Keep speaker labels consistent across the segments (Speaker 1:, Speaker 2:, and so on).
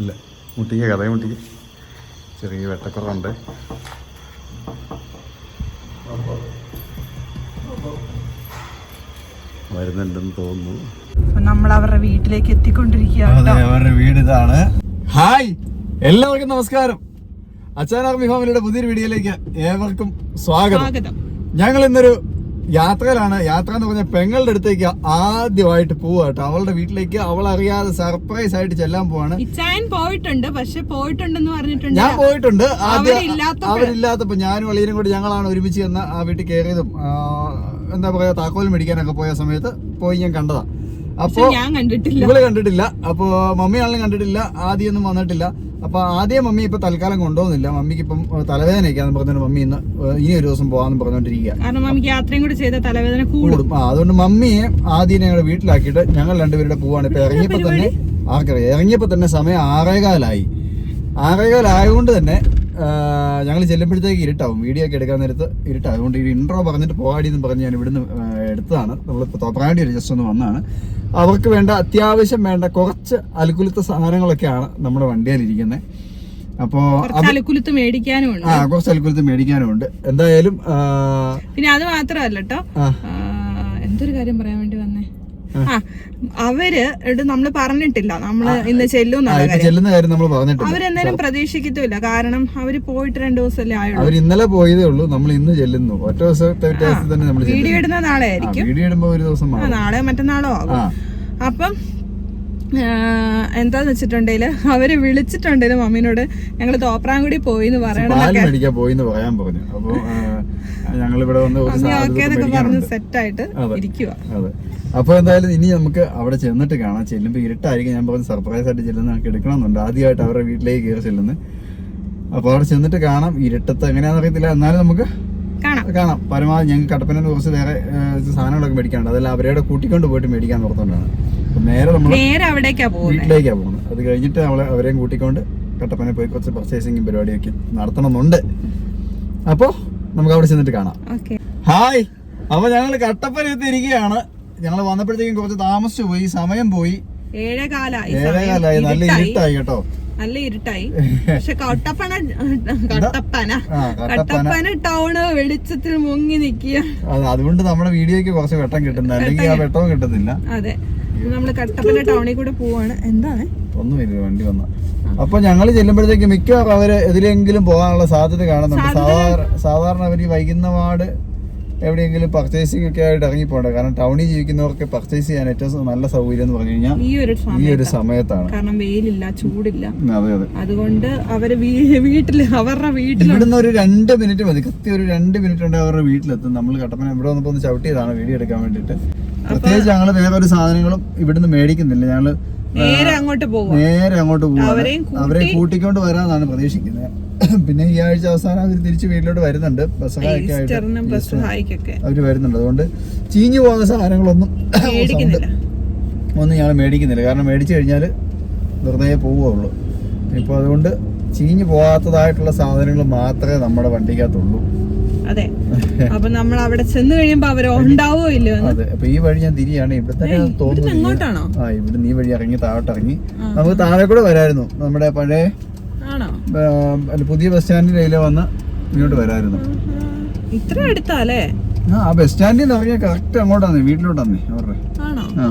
Speaker 1: ഇല്ല. മുട്ടിക്ക് കഥ മുട്ടിക്ക്. ചെറിയ വെട്ടക്കുറവുണ്ട്. വരുന്നുണ്ടെന്ന് തോന്നുന്നു.
Speaker 2: നമ്മൾ അവരുടെ വീട്ടിലേക്ക്
Speaker 1: എത്തിക്കൊണ്ടിരിക്കുകയാണ് അവരുടെ വീട് ഇതാണ്. ഹായ്! എല്ലാവർക്കും നമസ്കാരം. അച്ചാനാർമി ഫാമിലിയുടെ പുതിയൊരു വീഡിയോയിലേക്ക് ഏവർക്കും സ്വാഗതം. ഞങ്ങൾ ഇന്നൊരു യാത്രയിലാണ്. യാത്ര എന്ന് പറഞ്ഞാൽ പെങ്ങളുടെ അടുത്തേക്ക് ആദ്യമായിട്ട് പോവുക കേട്ടോ. അവളുടെ വീട്ടിലേക്ക് അവൾ അറിയാതെ സർപ്രൈസ് ആയിട്ട് ചെല്ലാൻ പോവാണ്.
Speaker 2: പോയിട്ടുണ്ട്. പക്ഷെ പോയിട്ടുണ്ടെന്ന് പറഞ്ഞിട്ടുണ്ട്.
Speaker 1: ഞാൻ പോയിട്ടുണ്ട്.
Speaker 2: അവരില്ലാത്തപ്പോ-
Speaker 1: ഞാനും അളിയനും കൂടി ഞങ്ങളാണ് ഒരുമിച്ച് ചെന്ന് ആ വീട്ടിൽ കയറിയതും എന്താ പറയാ താക്കോൽ മേടിക്കാനൊക്കെ പോയ സമയത്ത് പോയി ഞാൻ കണ്ടതാ. അപ്പോ
Speaker 2: ഞാൻ കണ്ടിട്ടില്ല.
Speaker 1: ഇവൾ കണ്ടിട്ടില്ല. അപ്പോ മമ്മിയാണെങ്കിലും കണ്ടിട്ടില്ല. ആദ്യമൊന്നും വന്നിട്ടില്ല. അപ്പൊ ആദ്യം മമ്മി ഇപ്പൊ തൽക്കാലം കൊണ്ടുപോകുന്നില്ല. മമ്മിക്ക് ഇപ്പം തലവേദനയൊക്കെയാന്ന് പറഞ്ഞിട്ട് മമ്മി ഇന്ന് ഇനി ഒരു ദിവസം പോകാന്ന് പറഞ്ഞോണ്ടിരിക്കുക
Speaker 2: കാരണം യാത്രയും കൂടി ചെയ്ത തലവേദന കൂടും.
Speaker 1: ആ അതുകൊണ്ട് മമ്മിയെ ആദ്യം ഞങ്ങൾ വീട്ടിലാക്കിയിട്ട് ഞങ്ങൾ രണ്ടുപേരുടെ പോവാണ്. ഇപ്പൊ ഇറങ്ങിയപ്പോ തന്നെ ആർക്കറിയാം. ഇറങ്ങിയപ്പോ തന്നെ സമയം ആറേകാലായി. ആറേകാലായതുകൊണ്ട് തന്നെ ഞങ്ങൾ ചെല്ലുമ്പോഴത്തേക്ക് ഇരുട്ടാവും. വീഡിയോ ഒക്കെ എടുക്കാൻ നേരത്ത് ഇരുട്ടാവും. അതുകൊണ്ട് ഈ ഇൻട്രോ പറഞ്ഞിട്ട് പോകാടി എന്ന് പറഞ്ഞ് ഞാൻ ഇവിടുന്ന് എടുത്തതാണ് നമ്മളിപ്പോൾ തോപ്രാണ്ടി ഒരു ജസ്റ്റ് ഒന്ന് വന്നതാണ് അവർക്ക് വേണ്ട അത്യാവശ്യം വേണ്ട കുറച്ച് അലുക്കുലത്ത സാധനങ്ങളൊക്കെയാണ് നമ്മുടെ വണ്ടിയിലിരിക്കുന്നത്. അപ്പോ
Speaker 2: കുറച്ച് അലക്കുലുത്ത് മേടിക്കാനും ഉണ്ട്
Speaker 1: ആ കുറച്ച് അലുക്കുലത്ത് മേടിക്കാനുമുണ്ട്. എന്തായാലും
Speaker 2: പിന്നെ അത് മാത്രമല്ല കേട്ടോ എന്തൊരു കാര്യം പറയാൻ വേണ്ടി വന്നേ? ആ അവർ നമ്മൾ നമ്മൾ പറഞ്ഞിട്ടില്ല. നമ്മൾ ഇന്ന് ചെല്ലും
Speaker 1: ചെല്ലുന്ന കാര്യം നമ്മൾ പറഞ്ഞിട്ടില്ല.
Speaker 2: അവരെന്തായാലും പ്രതീക്ഷിക്കത്തുമില്ല. കാരണം അവർ പോയിട്ട് രണ്ടു ദിവസമല്ലേ ആയുള്ളൂ.
Speaker 1: അവർ ഇന്നലെ പോയതേ ഉള്ളൂ. നമ്മൾ ഇന്ന് ചെല്ലുന്നു. ഒറ്റ ദിവസത്തെ വ്യത്യാസത്തിൽ തന്നെ നമ്മൾ
Speaker 2: വീഡിയോ ഇടുന്ന നാളെ ആയിരിക്കും.
Speaker 1: വീഡിയോ ഇടുമ്പോ ഒരു ദിവസം മാറും.
Speaker 2: മറ്റന്നാളോ ആകും. അപ്പം എന്താന്ന് വെച്ചിട്ടുണ്ടെങ്കിൽ അവർ വിളിച്ചിട്ടുണ്ടെങ്കിൽ മമ്മീനോട് ഞങ്ങൾ തോപ്രാങ്കുടി പോയി എന്ന് പറയണം
Speaker 1: പാൽ മേടിക്കാൻ പോയി എന്ന് പറയാൻ പറഞ്ഞു. അപ്പൊ ഞങ്ങൾ ഇവിടെ വന്ന്
Speaker 2: പറഞ്ഞ് സെറ്റായിട്ട് ഇരിക്കുക
Speaker 1: അതെ. അപ്പൊ എന്തായാലും ഇനി നമുക്ക് അവിടെ ചെന്നിട്ട് കാണാം. ചെല്ലുമ്പോ ഇരുട്ടായിരിക്കും. ഞാൻ പറഞ്ഞ സർപ്രൈസ് ആയിട്ട് ചെല്ലുന്ന നമുക്ക് എടുക്കണമെന്നുണ്ട്. ആദ്യമായിട്ട് അവരുടെ വീട്ടിലേക്ക് കയറി ചെല്ലുന്നത് അപ്പൊ അവിടെ ചെന്നിട്ട് കാണാം. ഇരുട്ടത്ത് എങ്ങനെയാണെന്ന് അറിയത്തില്ല. എന്നാലും നമുക്ക്
Speaker 2: കാണാം.
Speaker 1: പരമാവധി ഞങ്ങൾക്ക് കട്ടപ്പനെ കുറച്ച് വേറെ സാധനങ്ങളൊക്കെ മേടിക്കാനുണ്ട്. അതെല്ലാം അവരോട് കൂട്ടിക്കൊണ്ട് പോയിട്ട് മേടിക്കാൻ ഓർത്തോണ്ടാണ് നേരെ നമ്മൾ
Speaker 2: നേരെ അവിടേക്കാ പോകുന്നത്
Speaker 1: അത് കഴിഞ്ഞിട്ട് അവളെ അവരെയും കൂട്ടിക്കൊണ്ട് കട്ടപ്പന പോയി കുറച്ച് പർച്ചേസിംഗ് പരിപാടിയൊക്കെ നടത്തണമെന്നുണ്ട്. അപ്പോൾ നമുക്ക് അവിടെ ചെന്നിട്ട് കാണാം. ഹായ്. അപ്പൊ ഞങ്ങൾ കട്ടപ്പന എത്തിയിരിക്കുകയാണ് ഞങ്ങൾ വന്നപ്പോഴത്തേക്കും കുറച്ച് താമസിച്ചു പോയി സമയം പോയി.
Speaker 2: ഏഴേ കാലായി
Speaker 1: ഏഴേകാലായി നല്ല
Speaker 2: ഇരുട്ടായി.
Speaker 1: കേട്ടോ.
Speaker 2: നല്ല ഇരുട്ടായി. പക്ഷെ കട്ടപ്പന കട്ടപ്പന.
Speaker 1: കട്ടപ്പന.
Speaker 2: ടൗണ് വെളിച്ചത്തിൽ മുങ്ങി നിക്കുക
Speaker 1: അത് അതുകൊണ്ട് നമ്മുടെ വീഡിയോക്ക് കുറച്ച് വെട്ടം കിട്ടുന്ന അല്ലെങ്കിൽ ആ വെട്ടവും കിട്ടുന്നില്ല
Speaker 2: അതെ. നമ്മൾ കട്ടപ്പന ടൗണിൽ കൂടെ പോവാണ്. എന്താണ്?
Speaker 1: ഒന്നുമില്ല വണ്ടി വന്ന. അപ്പൊ ഞങ്ങൾ ചെല്ലുമ്പോഴത്തേക്ക് മിക്കവാറും അവർ എതിലെങ്കിലും പോകാനുള്ള സാധ്യത കാണുന്നുണ്ട്. സാധാരണ സാധാരണ അവർ ഈ വൈകുന്നപാട് എവിടെയെങ്കിലും പർച്ചേസിംഗ് ഒക്കെ ആയിട്ട് ഇറങ്ങി പോകണ്ട കാരണം ടൗണിൽ ജീവിക്കുന്നവർക്ക് പർച്ചേസ് ചെയ്യാൻ ഏറ്റവും നല്ല സൗകര്യം എന്ന് പറഞ്ഞു കഴിഞ്ഞാൽ
Speaker 2: ഈ ഒരു
Speaker 1: ഈ ഒരു സമയത്താണ്.
Speaker 2: കാരണം വെയിലില്ല ചൂടില്ല.
Speaker 1: അതെ അതെ.
Speaker 2: അതുകൊണ്ട് അവർ വീട്ടിൽ വീട്ടിൽ അവരുടെ വീട്ടിൽ
Speaker 1: ഇവിടുന്ന് ഒരു രണ്ട് മിനിറ്റ് മതി. കൃത്യം ഒരു രണ്ട് മിനിറ്റ് ഉണ്ട് അവരുടെ വീട്ടിലെത്തും. നമ്മൾ കട്ടപ്പന ഇവിടെ വന്നപ്പോ ഒന്ന് ചവിട്ടിയതാണ് വീഡിയോ എടുക്കാൻ വേണ്ടിട്ട് പ്രത്യേകിച്ച് ഞങ്ങൾ വേറെ ഒരു സാധനങ്ങളും ഇവിടുന്ന് മേടിക്കുന്നില്ല. ഞങ്ങൾ
Speaker 2: നേരെ അങ്ങോട്ട് പോകും
Speaker 1: നേരെ അങ്ങോട്ട്
Speaker 2: പോകും
Speaker 1: അവരെ കൂട്ടിക്കൊണ്ട് വരാന്നാണ് പ്രതീക്ഷിക്കുന്നത്. പിന്നെ ഈ ആഴ്ച അവസാനം അവർ തിരിച്ച് വീട്ടിലോട്ട് വരുന്നുണ്ട്. ബസ്സൊക്കെ ആയിട്ട് അവർ വരുന്നുണ്ട്. അതുകൊണ്ട് ചീഞ്ഞു പോകുന്ന സാധനങ്ങളൊന്നും ഒന്നും ഞങ്ങൾ മേടിക്കുന്നില്ല. കാരണം മേടിച്ചു കഴിഞ്ഞാൽ വെറുതെ പോവുകയുള്ളൂ. ഇപ്പോൾ അതുകൊണ്ട് ചീഞ്ഞു പോകാത്തതായിട്ടുള്ള സാധനങ്ങൾ മാത്രമേ നമ്മുടെ വണ്ടിക്കകത്തുള്ളൂ.
Speaker 2: അതെ. അപ്പൊ നമ്മൾ അവിടെ ചെന്ന് കഴിയുമ്പോ അവർ ഉണ്ടാവോ ഇല്ലയോ
Speaker 1: അതെ. അപ്പൊ ഈ വഴി ഞാൻ തിരിയാണ്. ഇവിടെ തന്നെ തോന്നുന്നു ആ ഇവിടെ നീ വഴി ഇറങ്ങി താഴോട്ട് ഇറങ്ങി. നമുക്ക് താഴെ കൂടെ വരായിരുന്നു നമ്മുടെ പഴയ പുതിയ ബസ് സ്റ്റാൻഡിന്റെ കയ്യിൽ വന്ന് ഇങ്ങോട്ട് വരായിരുന്നു.
Speaker 2: ഇത്ര അടുത്താലേ
Speaker 1: ആ ബസ് സ്റ്റാൻഡിൽ നിന്ന് ഇറങ്ങിയ കറക്റ്റ് അങ്ങോട്ടാന്നേ വീട്ടിലോട്ടാന്നേ അവരുടെ. ആ.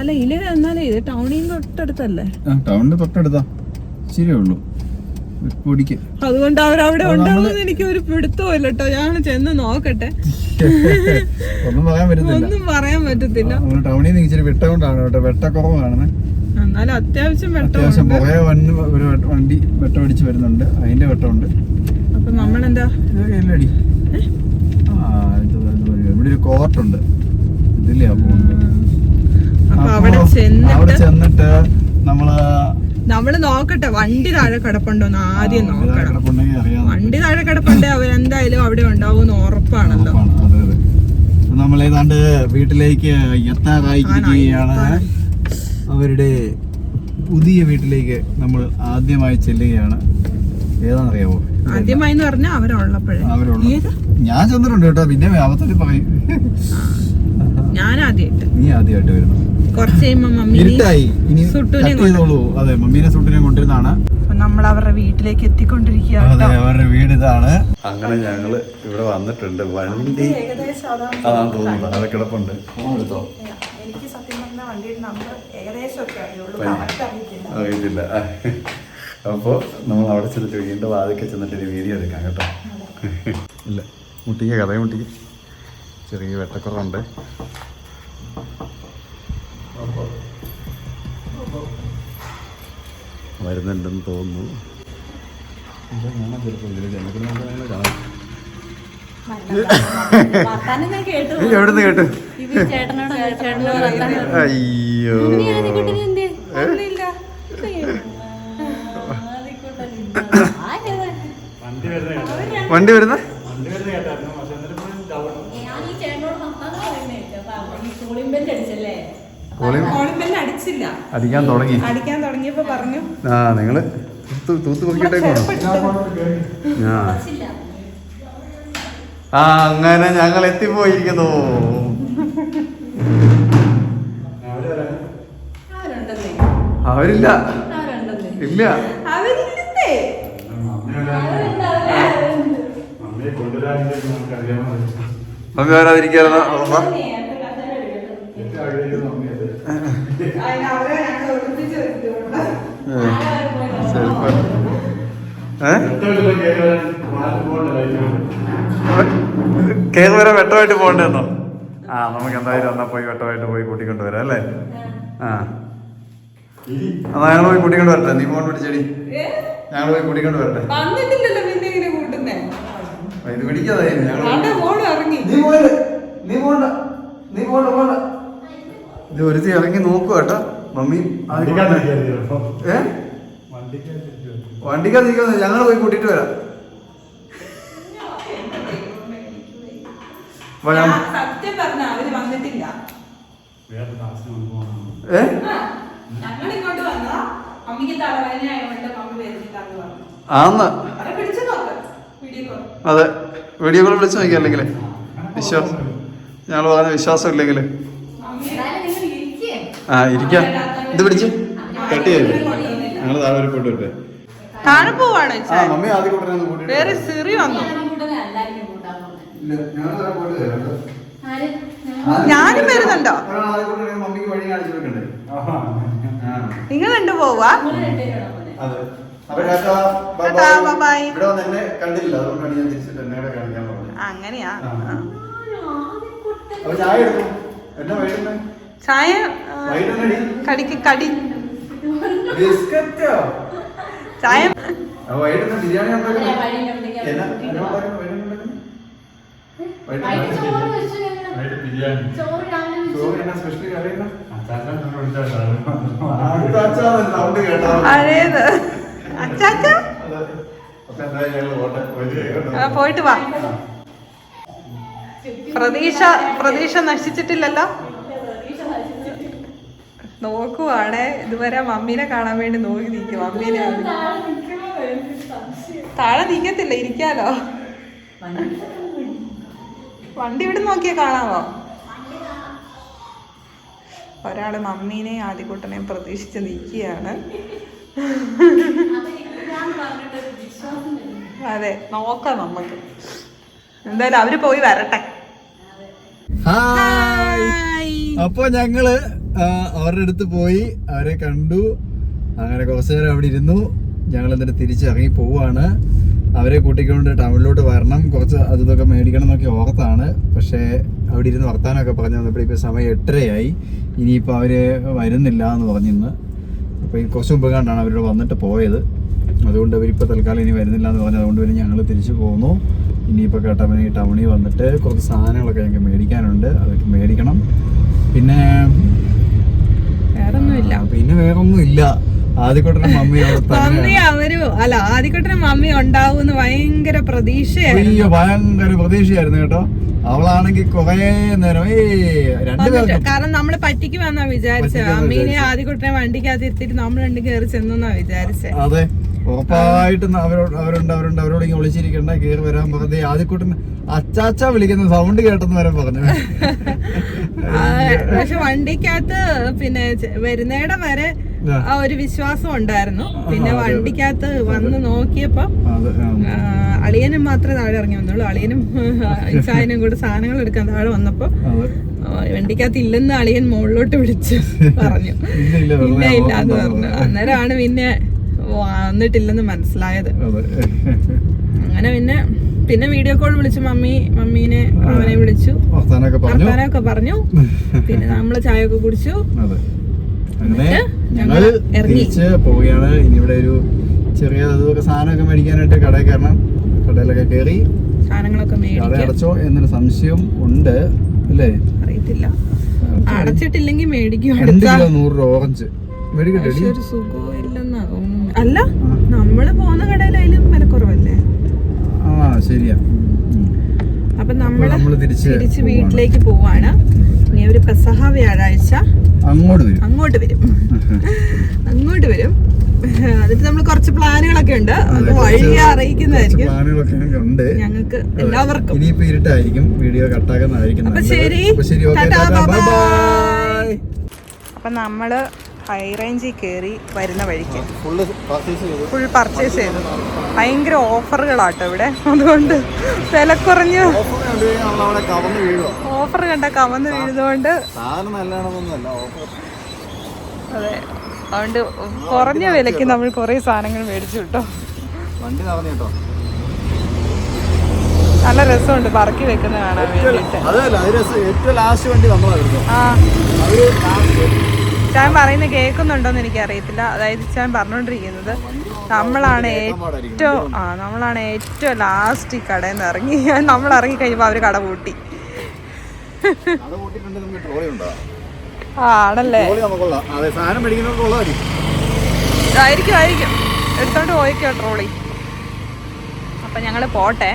Speaker 2: അല്ല ഇല്ല എന്നാലേ ഇത് ടൗണിൽ തൊട്ടടുത്തല്ലേ?
Speaker 1: ആ ടൗണിന്റെ തൊട്ടടുത്താ. ശരിയേ ഉള്ളൂ. പൊടിക്ക്.
Speaker 2: അതുകൊണ്ട് അവരവിടെ ഉണ്ടാവുമെന്ന് എനിക്ക് ഒരു പിടുത്തമില്ല കേട്ടോ. ഞാൻ ചെന്ന് നോക്കട്ടെ.
Speaker 1: ഒന്നും പറയാൻ പറ്റത്തില്ല.
Speaker 2: ഒന്നും പറയാൻ പറ്റത്തില്ല.
Speaker 1: ടൗണിൽ നിന്ന് ഇച്ചിരി വെട്ടകൊണ്ടാണ് കേട്ടോ. വെട്ടക്കുറവാണ്
Speaker 2: എന്നാലും അത്യാവശ്യം
Speaker 1: അത്യാവശ്യം പുറകെ വന്ന് ഒരു വണ്ടി വെട്ടം അടിച്ച് വരുന്നുണ്ട്. അതിന്റെ വെട്ടമുണ്ട്.
Speaker 2: അപ്പൊ നമ്മളെന്താ?
Speaker 1: ഇതൊക്കെ എല്ലടി ആ ഇത് ഇത് വഴി. ഇവിടെ ഒരു കോർട്ടുണ്ട്
Speaker 2: അപ്പോ അവിടെ ചെന്നിട്ട്
Speaker 1: നമ്മൾ
Speaker 2: നമ്മൾ നോക്കട്ടെ. വണ്ടി താഴെ കിടപ്പുണ്ടോന്ന് ആദ്യം നോക്കണം. വണ്ടി താഴെ കിടപ്പുണ്ടേ അവരെന്തായാലും അവിടെ ഉണ്ടാവും ഉറപ്പാണല്ലോ.
Speaker 1: നമ്മൾ ഏതാണ്ട് വീട്ടിലേക്ക് എത്താറായിരിക്കുകയാണ് അവരുടെ പുതിയ വീട്ടിലേക്ക് നമ്മൾ ആദ്യമായി ചെല്ലുകയാണ്. ഏതാണെന്നറിയാവോ?
Speaker 2: ആദ്യമായി എന്ന് പറഞ്ഞാൽ അവരുള്ളപ്പോഴേ
Speaker 1: അവരുള്ള ഞാൻ ചെന്നിട്ടുണ്ട് കേട്ടോ. പിന്നെ വ്യാപത്തിൽ പറയും
Speaker 2: ഞാൻ ആദ്യമായിട്ട്.
Speaker 1: നീ ആദ്യമായിട്ട് വരുന്നു.
Speaker 2: കുറച്ച് മമ്മി
Speaker 1: ഇരുട്ടായി. ഇനി
Speaker 2: സുട്ടുവിനെ
Speaker 1: ചെയ്തോളൂ. അതെ മമ്മീനെ സുട്ടിനെ കൊണ്ടിരുന്നാണ്
Speaker 2: നമ്മൾ അവരുടെ വീട്ടിലേക്ക് എത്തിക്കൊണ്ടിരിക്കുക
Speaker 1: അതെ അവരുടെ വീട് ഇതാണ്. അങ്ങനെ ഞങ്ങൾ ഇവിടെ വന്നിട്ടുണ്ട്. വണ്ടി
Speaker 2: ഏകദേശം അതാണ്
Speaker 1: തോന്നുന്നത്. അവിടെ കിടപ്പുണ്ട്. എടുത്തോ.
Speaker 2: വണ്ടിയുടെ നമ്പർ അറിയുള്ളൂ. കറക്റ്റ് അറിയത്തില്ല
Speaker 1: അറിയത്തില്ല. അപ്പോൾ നമ്മൾ അവിടെ ചെന്നിട്ട് വീണ്ടും വാതിക്കെ ചെന്നിട്ട് ഒരു വീഡിയോ എടുക്കാം കേട്ടോ. ഇല്ല മുട്ടിക്ക് കഥ മുട്ടിക്ക്. ചെറിയ വെട്ടക്കുറവുണ്ട്. വരുന്നുണ്ടെന്ന് തോന്നുന്നു. ഞാൻ ചിലപ്പോൾ ഇതിൽ നമുക്ക് കാണാം
Speaker 3: വർത്താനം ഞാൻ കേട്ടു
Speaker 1: ഏയ്, എവിടുന്ന് കേട്ടു? അയ്യോ? വണ്ടി വരുന്ന അടിക്കാൻ തുടങ്ങി.
Speaker 2: അടിക്കാൻ തുടങ്ങിയപ്പോ പറഞ്ഞു.
Speaker 1: ആ നിങ്ങൾ തൂത്ത് പൊക്കിയിട്ടേക്കോ ആ. ആ അങ്ങനെ ഞങ്ങൾ എത്തിപ്പോയിരിക്കുന്നു.
Speaker 3: ആരുണ്ടെന്നേ?
Speaker 1: അവരില്ല.
Speaker 3: ആരുണ്ടെന്നേ?
Speaker 1: ഇല്ല. മമ്മി വരാതിരിക്കായിരുന്ന ചെലപ്പോ ഏ? കേരള വരെ വെട്ടമായിട്ട് പോകണ്ടെന്നോ? ആ നമുക്ക് എന്തായാലും എന്നാ പോയി വെട്ടമായിട്ട് പോയി കൂട്ടിക്കൊണ്ട് വരാം അല്ലേ? ആ. എന്നാ ഞങ്ങൾ പോയി കൂട്ടിക്കൊണ്ട് വരട്ടെ നീ ഫോൺ പിടിച്ചടി. ഞങ്ങൾ പോയി കൂട്ടിക്കൊണ്ട് വരട്ടെ ഇത് പിടിക്കാതെ
Speaker 2: ഇറങ്ങി.
Speaker 1: ഇത് ഒരുത്തി നോക്കുക കേട്ടോ. മമ്മി ഏ? വണ്ടിക്കകത്തിരിക്കുന്നത് ഞങ്ങൾ പോയി കൂട്ടിട്ട് വരാം അപ്പൊ ഞാൻ-
Speaker 2: ഞാൻ സത്യം പറഞ്ഞ അവർ വന്നിട്ടില്ല.
Speaker 1: ആന്ന്. അതെ വീഡിയോ കോൾ വിളിച്ചു നോക്കി അല്ലെങ്കിൽ വിശ്വാസം ഞങ്ങൾ പറഞ്ഞ വിശ്വാസം ഇല്ലെങ്കിൽ
Speaker 3: നിങ്ങൾ ഇരിക്കേ.
Speaker 1: ആ ഇരിക്കാം. ഇത് പിടിച്ച്. കട്ട് ചെയ്തു ഞങ്ങൾ താഴെ
Speaker 2: പോവാണ്
Speaker 1: മമ്മി ആദ്യം കൂട്ടനെ ഒന്ന്
Speaker 2: വേറെ സിറി വന്നു? ഞാനും വരുന്നുണ്ടോ? നിങ്ങൾ രണ്ടു പോവാ അങ്ങനെയാ?
Speaker 1: ചായ
Speaker 2: കടിക്ക് കടി.
Speaker 1: ബിസ്ക്കറ്റോ?
Speaker 2: ചായ.
Speaker 1: ബിരിയാണി
Speaker 2: പോയിട്ട് വാ. പ്രതീക്ഷ പ്രതീക്ഷ നശിച്ചിട്ടില്ലല്ലോ? നോക്കുവാണേ. ഇതുവരെ മമ്മീനെ കാണാൻ വേണ്ടി നോക്കി നിൽക്കും മമ്മീനെ.
Speaker 3: താഴെ നീക്കത്തില്ല.
Speaker 2: താഴെ നിൽക്കത്തില്ല ഇരിക്കാലോ. വണ്ടി ഇവിടെ നോക്കിയാൽ കാണാമോ ഒരാൾ മമ്മീനെ ആദ്യക്കൂട്ടനെയും പ്രതീക്ഷിച്ച് നിൽക്കുകയാണ്.
Speaker 3: അത്
Speaker 2: നോക്കാം നമുക്ക്. എന്തായാലും അവർ പോയി വരട്ടെ.
Speaker 1: ഹായ്. അപ്പൊ ഞങ്ങൾ അവരുടെ അടുത്ത് പോയി. അവരെ കണ്ടു. അങ്ങനെ കുറച്ചു നേരം അവിടെ ഇരുന്നു. ഞങ്ങൾ എന്നിട്ട് തിരിച്ചിറങ്ങി പോവാണ്. അവരെ കൂട്ടിക്കൊണ്ട് ടൗണിലോട്ട് വരണം. കുറച്ച് അത് ഇതൊക്കെ മേടിക്കണം എന്നൊക്കെ ഓർത്താണ്. പക്ഷേ അവിടെ ഇരുന്ന് വർത്താനമൊക്കെ പറഞ്ഞു വന്നപ്പോൾ ഇപ്പോൾ സമയം എട്ടരയായി. ഇനിയിപ്പോൾ അവർ വരുന്നില്ല എന്ന് പറഞ്ഞിരുന്നു അപ്പോൾ ഈ കുറച്ച് മുമ്പ് കണ്ടാണ് അവരോട് വന്നിട്ട് പോയത്. അതുകൊണ്ട് അവരിപ്പോൾ തൽക്കാലം ഇനി വരുന്നില്ല എന്ന് പറഞ്ഞു അതുകൊണ്ട് പിന്നെ ഞങ്ങൾ തിരിച്ചു പോന്നു. ഇനിയിപ്പോൾ കേട്ടവന് ഈ ടൗണിൽ വന്നിട്ട് കുറച്ച് സാധനങ്ങളൊക്കെ ഞങ്ങൾക്ക് മേടിക്കാനുണ്ട്. അതൊക്കെ മേടിക്കണം. പിന്നെ പിന്നെ വേറൊന്നും ഇല്ല ആദ്യക്കൊട്ടനും മമ്മി
Speaker 2: അവർ അല്ല ആദ്യക്കുട്ടനും മമ്മി ഉണ്ടാവും ഭയങ്കര പ്രതീക്ഷയായിരുന്നു.
Speaker 1: ഭയങ്കര പ്രതീക്ഷയായിരുന്നു കേട്ടോ. അവളാണെങ്കിൽ കൊറേ നേരം
Speaker 2: കാരണം നമ്മൾ പറ്റിക്കുമെന്നാ വിചാരിച്ചത്.
Speaker 1: പറ്റിക്കുമെന്നാ
Speaker 2: അമ്മീനെ
Speaker 1: ആദ്യകുട്ടനെ
Speaker 2: ആദ്യക്കുട്ടനെ വണ്ടിക്കകത്ത് ഇരുത്തിട്ട് നമ്മൾ രണ്ടും കയറി ചെന്നാ വിചാരിച്ചേ.
Speaker 1: അതെ ഉറപ്പായിട്ടും അവരോട് അവരുണ്ട് അവരുണ്ട്. അവരോട് ഇങ്ങനെ വിളിച്ചിരിക്കണ്ട കയറി വരാൻ പറഞ്ഞത് ആദ്യക്കൂട്ടൻ അച്ചാച്ച വിളിക്കുന്ന സൗണ്ട് കേട്ടെന്ന് വരെ പറഞ്ഞു.
Speaker 2: പക്ഷെ വണ്ടിക്കകത്ത് പിന്നെ വരുന്നേടം വരെ
Speaker 1: ആ.
Speaker 2: ഒരു വിശ്വാസം ഉണ്ടായിരുന്നു. പിന്നെ. വണ്ടിക്കകത്ത് വന്ന് നോക്കിയപ്പോ അളിയനും മാത്രമേ താഴെ ഇറങ്ങി വന്നുള്ളൂ. അളിയനും ഇച്ചായനും കൂടെ സാധനങ്ങൾ എടുക്കാൻ താഴെ വന്നപ്പോ വണ്ടിക്കകത്ത് ഇല്ലെന്ന് അളിയൻ മുകളിലോട്ട് വിളിച്ച് പറഞ്ഞു.
Speaker 1: ഇല്ല ഇല്ല
Speaker 2: പിന്നെ
Speaker 1: ഇല്ലാന്ന്
Speaker 2: പറഞ്ഞു. അന്നേരമാണ് പിന്നെ വന്നിട്ടില്ലെന്ന് മനസ്സിലായത്. അങ്ങനെ പിന്നെ പിന്നെ വീഡിയോ കോൾ വിളിച്ചു. മമ്മി മമ്മീനെ അവനെ വിളിച്ചു.
Speaker 1: വർത്താനൊക്കെ പറഞ്ഞു.
Speaker 2: പിന്നെ നമ്മൾ ചായ ഒക്കെ കുടിച്ചു
Speaker 1: അങ്ങനെ ഞങ്ങൾ തിരിച്ച് പോവുകയാണ്. ഇനി ഇവിടെ ഒരു ചെറിയ അതൊക്കെ സാധനമൊക്കെ മേടിക്കാനായിട്ട് കടയിൽ കയറണം. കടയിലൊക്കെ കയറി കട അടച്ചോ എന്നൊരു സംശയം ഉണ്ട് അല്ലേ?
Speaker 2: അറിയത്തില്ല. അടച്ചിട്ടില്ലെങ്കിൽ മേടിക്കും
Speaker 1: നൂറ് രൂപ ഓറഞ്ച്.
Speaker 2: അല്ല നമ്മൾ പോകുന്ന കടയിലായാലും വിലക്കുറവല്ലേ? കുറവല്ലേ
Speaker 1: ആ ശരിയാ.
Speaker 2: അപ്പൊ
Speaker 1: നമ്മൾ തിരിച്ച്
Speaker 2: വീട്ടിലേക്ക് പോവാണ്. ഇനി ഒരു പെസഹ വ്യാഴാഴ്ച
Speaker 1: അങ്ങോട്ട് വരും.
Speaker 2: അങ്ങോട്ട് വരും. അങ്ങോട്ട് വരും. അതിന് നമ്മൾ കുറച്ച് പ്ലാനുകളൊക്കെ ഉണ്ട്. അത് വഴി അറിയിക്കുന്നതായിരിക്കും.
Speaker 1: പ്ലാനുകളൊക്കെ ഉണ്ട്.
Speaker 2: ഞങ്ങൾക്ക് എല്ലാവർക്കും.
Speaker 1: ഇനിയിപ്പോ ഇരുട്ടായിരിക്കും. വീഡിയോ കട്ടാക്കുന്നതായിരിക്കും
Speaker 2: അപ്പൊ
Speaker 1: നമ്മൾ
Speaker 2: ശരി.
Speaker 1: അപ്പൊ ശരി
Speaker 2: ഹൈ റേഞ്ചിൽ കയറി വരുന്ന വഴിക്ക്. ഫുൾ പർച്ചേസ് ചെയ്തു. ഭയങ്കര ഓഫറുകളാട്ടോ ഇവിടെ. അതുകൊണ്ട് വില കുറഞ്ഞ്.
Speaker 1: ഓഫർ കണ്ടു
Speaker 2: കമന്ന് വീഴുന്നതുകൊണ്ട് അതെ അതുകൊണ്ട് കുറഞ്ഞ വിലയ്ക്ക് നമ്മൾ കുറേ സാധനങ്ങൾ മേടിച്ചു കിട്ടോ.
Speaker 1: വണ്ടി നടന്നു
Speaker 2: നല്ല രസമുണ്ട് പറക്കി വെക്കുന്ന കാണാൻ വേണ്ടിയിട്ട്.
Speaker 1: അതല്ല അത് ഏറ്റവും ലാസ്റ്റ് വണ്ടി
Speaker 2: ഞാൻ പറയുന്നത് കേൾക്കുന്നുണ്ടോന്ന് എനിക്ക് അറിയത്തില്ല അതായത് ഞാൻ പറഞ്ഞുകൊണ്ടിരിക്കുന്നത് നമ്മളാണ് ഏറ്റവും ആ നമ്മളാണ് ഏറ്റവും ലാസ്റ്റ് ഈ കടയിൽ നിന്ന് ഇറങ്ങി നമ്മൾ ഇറങ്ങി കഴിയുമ്പോൾ അവർ കട പൂട്ടി. ആ ആണല്ലേ? ആയിരിക്കും ആയിരിക്കും. എടുത്തോണ്ട് പോയിക്കോ ട്രോളി. അപ്പം ഞങ്ങൾ പോട്ടെ.